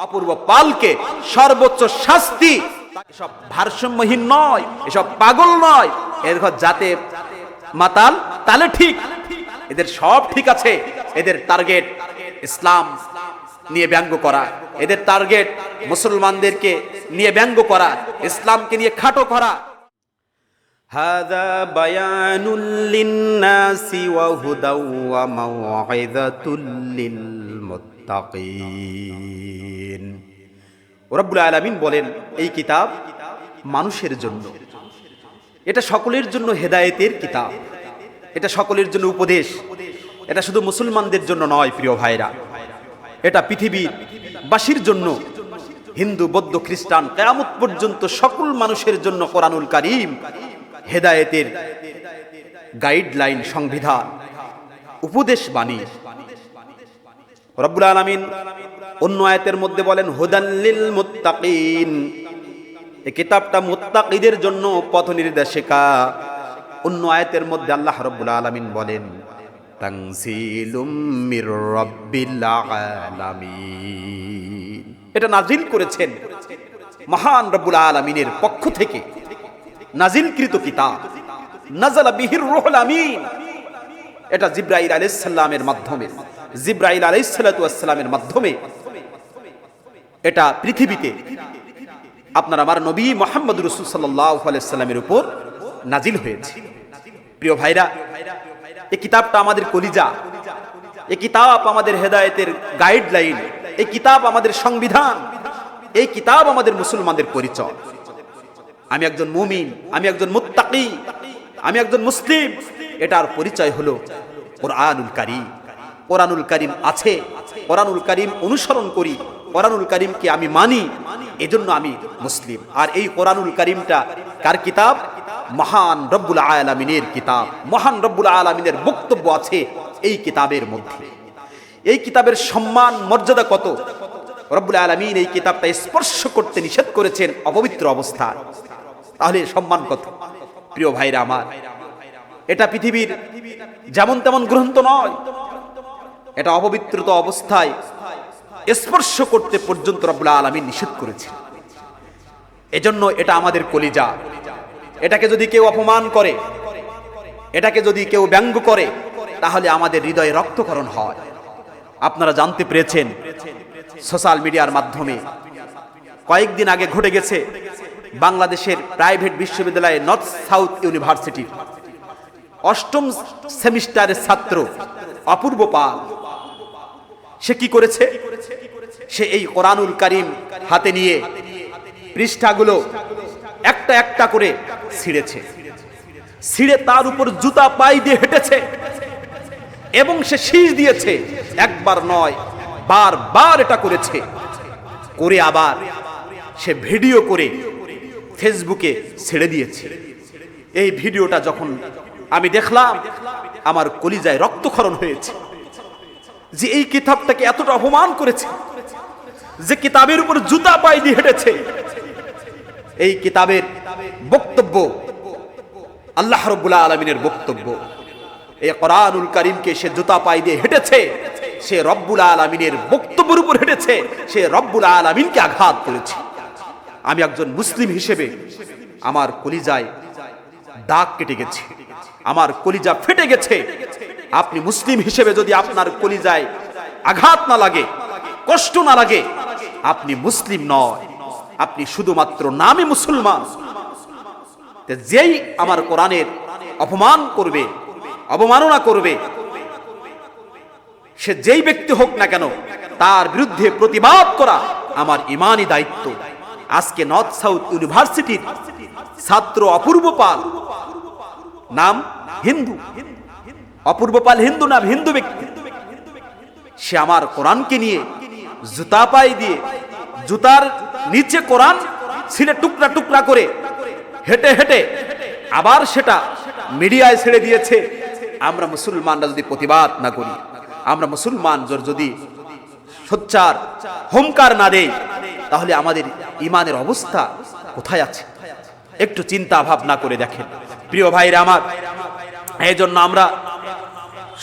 অপূর্ব পালকে সর্বোচ্চ শাস্তি এসব ভারসাম্যহীন নয় এসব পাগল নয় এর ঘর যাতে মাতাল তাহলে ঠিক এদের সব ঠিক আছে এদের টার্গেট ইসলাম নিয়ে ব্যঙ্গ করা এদের টার্গেট মুসলমানদেরকে নিয়ে ব্যঙ্গ করা ইসলামকে নিয়ে খাটো করা هذا بيان للناس وهدى وموعظة মুত্তাকিন। রব্বুল আলমিন বলেন, এই কিতাব মানুষের জন্য। এটা সকলের জন্য হেদায়েতের কিতাব। এটা সকলের জন্য উপদেশ। এটা শুধু মুসলমানদের জন্য নয়, প্রিয় ভাইরা। এটা পৃথিবীর বাসীর জন্য, হিন্দু, বৌদ্ধ, খ্রিস্টান, কেয়ামত পর্যন্ত সকল মানুষের জন্য কোরআনুল কারিম হেদায়েতের গাইডলাইন সংবিধান, উপদেশ বাণী। রব্বুল আলামিন অন্য আয়াতের মধ্যে বলেন হুদাল্লিল মুত্তাকিন। এই কিতাবটা মুত্তাকিদের জন্য পথ নির্দেশিকা। অন্য আয়াতের মধ্যে আল্লাহ রব্বুল আলামিন বলেন এটা নাজিল করেছেন মহান রব্বুল আলামিনের পক্ষ থেকে। নাজিলকৃত কিতাব। নাজালা বিহির রুহুল আমিন। এটা জিব্রাইল আলাইহিস সালামের মাধ্যমে। জিব্রাইল আলাইহিস সালাতু ওয়াসসালামের মাধ্যমে এটা পৃথিবীতে আপনার আমার নবী মোহাম্মদ রসুল সাল্লাহ আলাইসাল্লামের উপর নাজিল হয়েছে। প্রিয় ভাইরা, এই কিতাবটা আমাদের কলিজা, এই কিতাব আমাদের হেদায়েতের গাইডলাইন এই কিতাব আমাদের সংবিধান, এই কিতাব আমাদের মুসলমানদের পরিচয়। আমি একজন মুমিন, আমি একজন মুত্তাকি, আমি একজন মুসলিম, এটার পরিচয় হলো কোরআনুল কারিম। কোরআনুল কারিম আছে, কোরআনুল কারিম অনুসরণ করি, কোরআনুল করিমকে আমি মানি, এজন্য আমি মুসলিম। আর এই কোরআনুল কারিমটা কার কিতাব? মহান রব্বুল আলামিনের কিতাব। মহান রব্বুল আলামিনের বক্তব্য আছে এই কিতাবের মধ্যে। এই কিতাবের সম্মান, মর্যাদা কত? রব্বুল আলামিন এই কিতাবটা স্পর্শ করতে নিষেধ করেছেন অপবিত্র অবস্থা তাহলে সম্মান কত? প্রিয় ভাইরা আমার, এটা পৃথিবীর যেমন তেমন গ্রন্থ নয় এটা অপবিত্রত অবস্থায় স্পর্শ করতে পর্যন্ত রব্বুল আলমী নিষেধ করেছে এজন্য এটা আমাদের কলিজা। এটাকে যদি কেউ অপমান করে, এটাকে যদি কেউ ব্যঙ্গ করে, তাহলে আমাদের হৃদয়ে রক্তকরণ হয়। আপনারা জানতে পেরেছেন সোশ্যাল মিডিয়ার মাধ্যমে কয়েকদিন আগে ঘটে গেছে বাংলাদেশের প্রাইভেট বিশ্ববিদ্যালয়ে নর্থ সাউথ ইউনিভার্সিটির অষ্টম সেমিস্টারের ছাত্র অপূর্ব পাল সে কি করেছে? সে এই কোরআনুল কারিম হাতে নিয়ে পৃষ্ঠাগুলো একটা একটা করে ছিঁড়েছে। ছিঁড়ে তার উপর জুতা পাই দিয়ে হেঁটেছে এবং সে শীষ দিয়েছে। একবার নয় বারবার এটা করেছে। করে আবার সে ভিডিও করে ফেসবুকে ছেড়ে দিয়েছে। এই ভিডিওটা যখন আমি দেখলাম, আমার কলিজায় রক্তক্ষরণ হয়েছে। যে এই কিতাবটাকে এতটা অপমান করেছে যে কিতাবের উপর জুতা পাই দিয়ে হেঁটেছে। এই কিতাবের বক্তব্য আল্লাহ রব্বুল্লাহ আলমিনের বক্তব্য। এই কোরআনুল করিমকে সে জুতা পাই দিয়ে হেঁটেছে, সে রব্বুল আলমিনের বক্তব্যের উপর হেঁটেছে, সে রব্বুল আলমিনকে আঘাত করেছে। আমি একজন মুসলিম হিসেবে আমার কলিজায় দাগ কেটে গেছে, আমার কলিজা ফেটে গেছে আপনি মুসলিম হিসেবে যদি আপনার কলিজায় আঘাত না লাগে, কষ্ট না লাগে, আপনি মুসলিম নয়। আপনি শুধুমাত্র নামে মুসলমান। যেই আমার কোরআনের অপমান করবে, অবমাননা করবে, সে যেই ব্যক্তি হোক না কেন, তার বিরুদ্ধে প্রতিবাদ করা আমার ইমানই দায়িত্ব। আজকে নর্থ সাউথ ইউনিভার্সিটির ছাত্র অপূর্ব পাল, নাম হিন্দু। অপূর্ব পাল হিন্দু না হিন্দু ব্যক্তি। সে আমার কোরআনকে নিয়ে জুতা পাই দিয়ে, জুতার নিচে কোরআন ছিঁড়ে টুকরা টুকরা করে হেঁটে হেঁটে আবার সেটা মিডিয়ায় ছেড়ে দিয়েছে। আমরা মুসলমানরা যদি প্রতিবাদ না করি, আমরা মুসলমান যদি সোচ্চার হোমকার না দেই, তাহলে আমাদের ইমানের অবস্থা কোথায় আছে? একটু চিন্তা ভাবনা করে দেখেন। প্রিয় ভাইরা আমার এই জন্য আমরা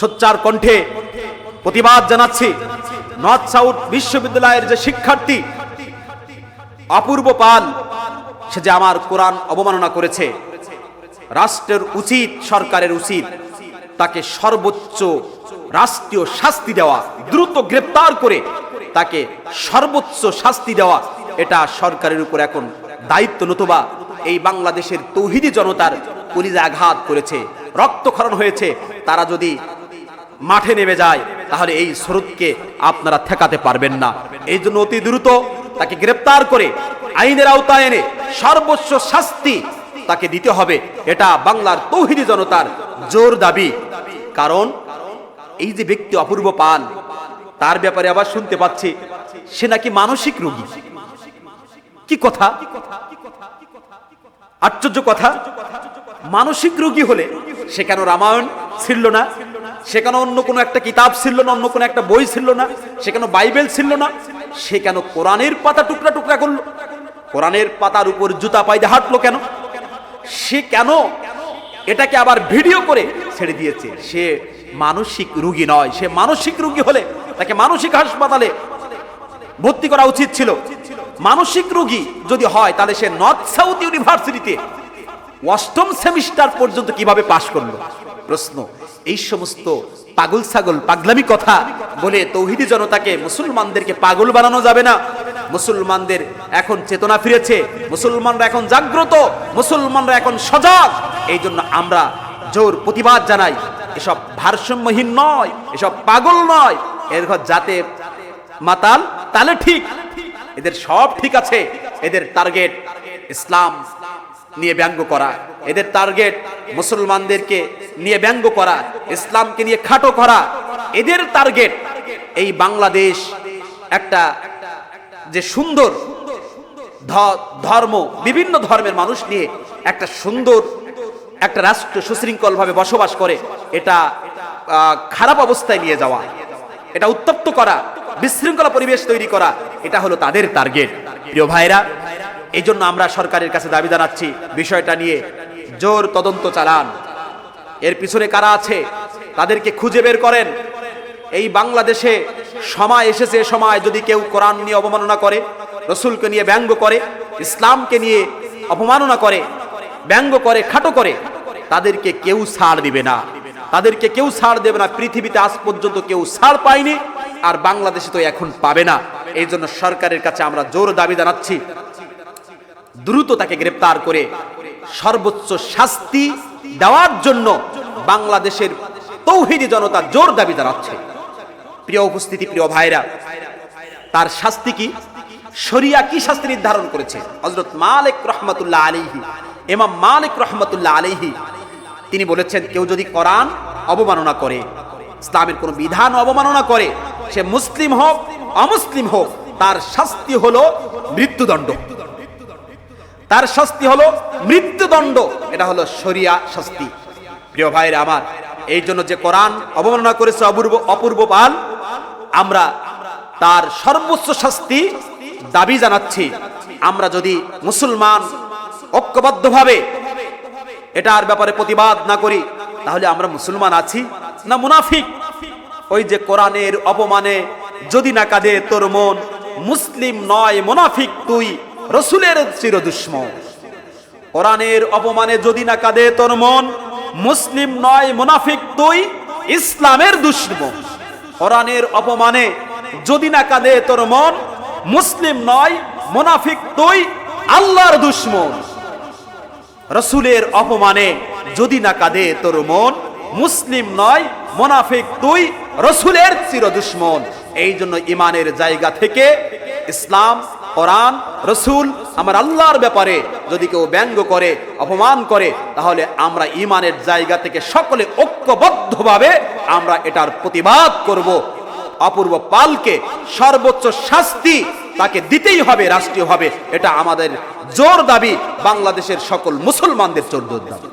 সোচ্চার কণ্ঠে প্রতিবাদ জানাচ্ছি। নর্থ সাউথ বিশ্ববিদ্যালয়ের যে শিক্ষার্থী অপূর্ব পাল, সে যে আমার কোরআন অবমাননা করেছে, রাষ্ট্রের উচিত, সরকারের উচিত, তাকে সর্বোচ্চ রাষ্ট্রীয় শাস্তি দেওয়া, দ্রুত গ্রেপ্তার করে তাকে সর্বোচ্চ শাস্তি দেওয়া, এটা সরকারের উপর এখন দায়িত্ব নতুবা এই বাংলাদেশের তৌহিদি জনতার কলিজা আঘাত করেছে, রক্তক্ষরণ হয়েছে, তারা যদি মাঠে নেমে যায়, তাহলে এই স্রোতকে আপনারা ঠেকাতে পারবেন না। এই জন্য অতি দ্রুত তাকে গ্রেপ্তার করে আইনের আওতায় এনে সর্বোচ্চ শাস্তি তাকে দিতে হবে। এটা বাংলার তৌহিদি জনতার জোর দাবি। কারণ এই যে ব্যক্তি অপূর্ব পান, তার ব্যাপারে আবার শুনতে পাচ্ছি, সে নাকি মানসিক রোগী। কি কথা? আশ্চর্য কথা। মানসিক রোগী হলে সে কেন রামায়ণ ছিল না? সে কেন অন্য কোনো একটা কিতাব ছিল না, অন্য কোনো একটা বই ছিল না সে কেন বাইবেল ছিল না। সে কেন কোরআনের পাতা টুকরা টুকরা করল? কোরআনের পাতার উপর জুতা পাইতে হাঁটলো কেন? সে কেন এটাকে আবার ভিডিও করে ছেড়ে দিয়েছে? সে মানসিক রুগী নয়। সে মানসিক রুগী হলে তাকে মানসিক হাসপাতালে ভর্তি করা উচিত ছিল। মানসিক রোগী যদি হয়, তাহলে সে নর্থ সাউথ ইউনিভার্সিটিতে অষ্টম সেমিস্টার পর্যন্ত কীভাবে পাশ করল? প্রশ্ন, এই সমস্ত পাগল ছাগল, পাগলামি কথা বলে তৌহিদি জনতাকে মুসলমানদেরকে পাগল বানানো যাবে না। মুসলমানদের এখন চেতনা ফিরেছে, মুসলমানরা এখন জাগ্রত, মুসলমানরা এখন সজাগ। এই জন্য আমরা জোর প্রতিবাদ জানাই, এসব ভারসাম্যহীন নয়, এসব পাগল নয়। এর ঘর যাতে মাতাল তাহলে ঠিক। এদের সব ঠিক আছে, এদের টার্গেট ইসলাম নিয়ে ব্যঙ্গ করা। এদের টার্গেট মুসলমানদেরকে নিয়ে ব্যঙ্গ করা, ইসলামকে নিয়ে খাটো করা, এদের টার্গেট এই বাংলাদেশ একটা যে সুন্দর ধর্ম, বিভিন্ন ধর্মের মানুষ নিয়ে একটা সুন্দর একটা রাষ্ট্র সুশৃঙ্খলভাবে বসবাস করে, এটা খারাপ অবস্থায় নিয়ে যাওয়া, এটা উত্তপ্ত করা, বিশৃঙ্খলা পরিবেশ তৈরি করা, এটা হলো তাদের টার্গেট প্রিয় ভাইরা, এই জন্য আমরা সরকারের কাছে দাবি জানাচ্ছি, বিষয়টা নিয়ে জোর তদন্ত চালান। এর পিছনে কারা আছে? তাদেরকে খুঁজে বের করেন। এই বাংলাদেশে সময় এসেছে সময় যদি কেউ কোরআন নিয়ে অবমাননা করে, রসুলকে নিয়ে ব্যঙ্গ করে, ইসলামকে নিয়ে অপমাননা করে, ব্যঙ্গ করে, খাটো করে, তাদেরকে কেউ ছাড় দিবে না। তাদেরকে কেউ ছাড় দেবে না। পৃথিবীতে আজ পর্যন্ত কেউ ছাড় পায়নি আর বাংলাদেশে তো এখন পাবে না। এই জন্য সরকারের কাছে আমরা জোর দাবি জানাচ্ছি। দ্রুত তাকে গ্রেপ্তার করে সর্বোচ্চ শাস্তি দেওয়ার জন্য বাংলাদেশের তৌহিদি জনতা জোর দাবি জানাচ্ছে। প্রিয় উপস্থিতি, প্রিয় ভাইরা, তার শাস্তি কি? শরিয়া কি শাস্তি নির্ধারণ করেছে? হজরত মালিক রহমতুল্লাহ আলিহি এমাম মালিক রহমতুল্লাহ আলিহি তিনি বলেছেন, কেউ যদি কোরআন অবমাননা করে, ইসলামের কোন বিধান অবমাননা করে, সে মুসলিম হোক, অমুসলিম হোক, তার শাস্তি হলো মৃত্যুদণ্ড। তার শাস্তি হলো মৃত্যুদণ্ড। এটা হলো শরিয়া শাস্তি। প্রিয় ভাইরা আমার, এই জন্য যে কোরআন অবমাননা করেছে অপূর্ব অপূর্ব পাল, আমরা তার সর্বোচ্চ শাস্তি দাবি জানাচ্ছি। আমরা যদি মুসলমান ঐক্যবদ্ধভাবে এটার ব্যাপারে প্রতিবাদ না করি, তাহলে আমরা মুসলমান আছি না মুনাফিক? ওই যে কোরআনের অপমানে যদি না কাঁদে তোর মন, মুসলিম নয়, মুনাফিক তুই। রসুলের চির দুশ্মন কোরআনের অপমানে যদি না কাঁদে তোর মন, মুসলিম নয়, মুনাফিক তুই ইসলামের দুশ্মন। কোরআনের অপমানে যদি না কাঁদে তোর মন, মুসলিম নয়, মুনাফিক তুই আল্লাহর দুশ্মন। রসুলের অপমানে যদি না কাঁদে তোর মন, মুসলিম নয়, মোনাফিক তুই রসুলের চির দুশ্মন এই জন্য ইমানের জায়গা থেকে ইসলাম কোরআন, রসুল আমার আল্লাহর ব্যাপারে যদি কেউ ব্যঙ্গ করে, অপমান করে, তাহলে আমরা ইমানের জায়গা থেকে সকলে ঐক্যবদ্ধভাবে আমরা এটার প্রতিবাদ করব। অপূর্ব পালকে সর্বোচ্চ শাস্তি তাকে দিতেই হবে রাষ্ট্রীয়ভাবে এটা আমাদের জোর দাবি বাংলাদেশের সকল মুসলমানদের জোর দাবি।